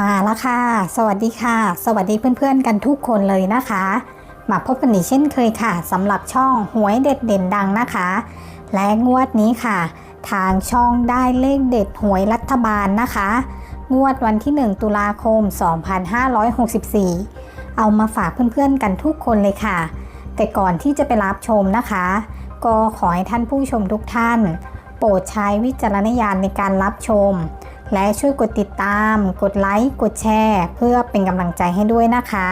มาแล้วค่ะ สวัสดีค่ะ สวัสดีเพื่อนๆกันทุกคนเลยนะคะ มาพบกันอีกเช่นเคยค่ะสำหรับช่องหวยเด็ดเด่นดังนะคะ และงวดนี้ค่ะ ทางช่องได้เลขเด็ดหวยรัฐบาลนะคะ งวดวันที่ 1 ตุลาคม 2564 เอามาฝากเพื่อนๆกันทุกคนเลยค่ะ แต่ก่อนที่จะไปรับชมนะคะ ก็ขอให้ท่านผู้ชมทุกท่าน โปรดใช้วิจารณญาณในการรับชม และช่วยกดติดตาม กดไลค์ กดแชร์ เพื่อเป็นกำลังใจให้ด้วยนะคะ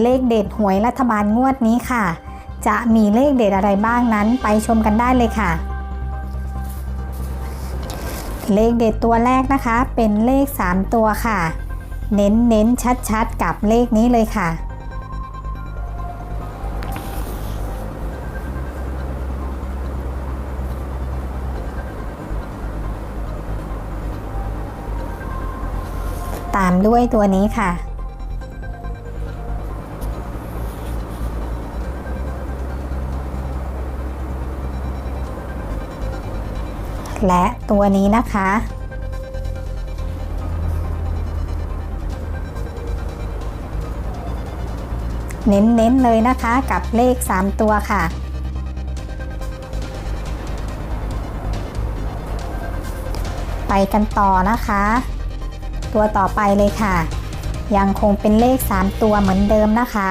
เลขเด็ดหวยรัฐบาลงวดนี้ค่ะ จะมีเลขเด็ดอะไรบ้างนั้นไปชมกันได้เลยค่ะ เลขเด็ดตัวแรกนะคะ เป็นเลข 3 ตัวค่ะ เน้นเน้นชัดชัดๆกับเลขนี้เลยค่ะ ตามด้วยตัวนี้ค่ะ และตัวนี้นะคะ เน้นๆเลยนะคะกับเลข 3 ตัวค่ะไปกันต่อนะคะ ตัวต่อไปเลยค่ะ ยังคงเป็นเลข 3 ตัวเหมือนเดิมนะคะ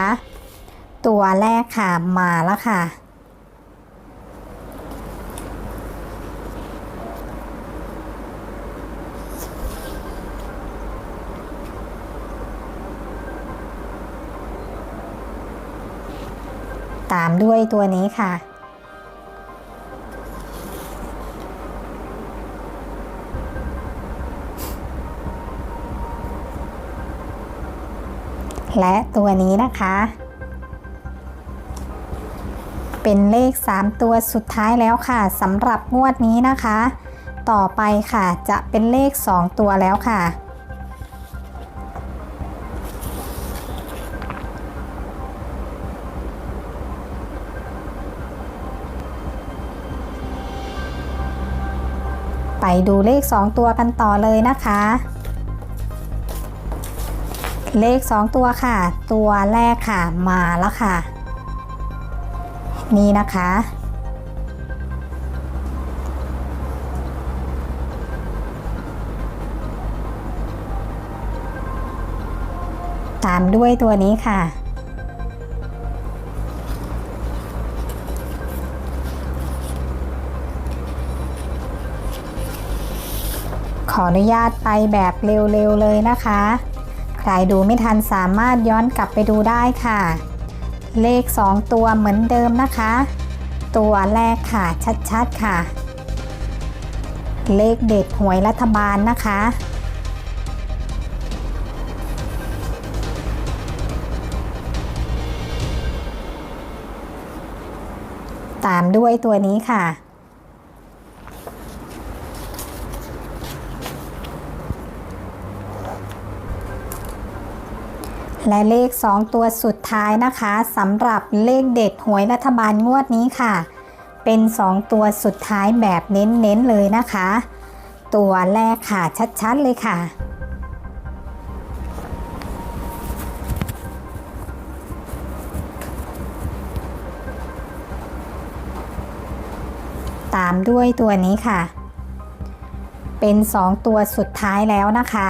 ตัวแรกค่ะมาแล้วค่ะ ตามด้วยตัวนี้ค่ะ และตัวนี้นะคะ เป็นเลข 3 ตัวสุดท้ายแล้วค่ะสำหรับงวดนี้นะคะ ต่อไปค่ะจะเป็นเลข 2 ตัวแล้วค่ะ ไปดูเลข 2 ตัวกันต่อเลยนะคะ เลข 2 ตัวค่ะ ตัวแรกค่ะมาแล้วค่ะ นี่นะคะ ตามด้วยตัวนี้ค่ะ ขออนุญาตไปแบบเร็วๆเลยนะคะ รดูไม่ทันสามารถย้อนกลับไปดูได้ค่ะ เลข 2 ตัวเหมือนเดิมนะคะ ตัวแรกค่ะชัดๆค่ะ เลขเด็ดหวยรัฐบาลนะคะ ตามด้วยตัวนี้ค่ะ และเลข 2 ตัวสุดท้ายนะคะสำหรับเลขเด็ดหวยรัฐบาลงวดนี้ค่ะ เป็น 2 ตัวสุดท้ายแบบเน้นๆเลยนะคะ ตัวแรกค่ะชัดๆเลยค่ะ ตามด้วยตัวนี้ค่ะ เป็น 2 ตัวสุดท้ายแล้วนะคะ